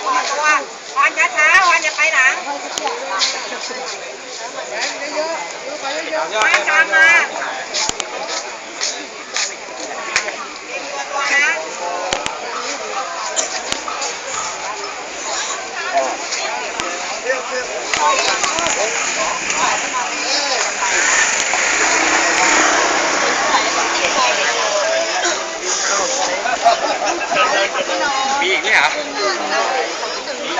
ตัวัวออนช้าๆออนอย่าไปหลังมามาวมีอีกนี่เหรอ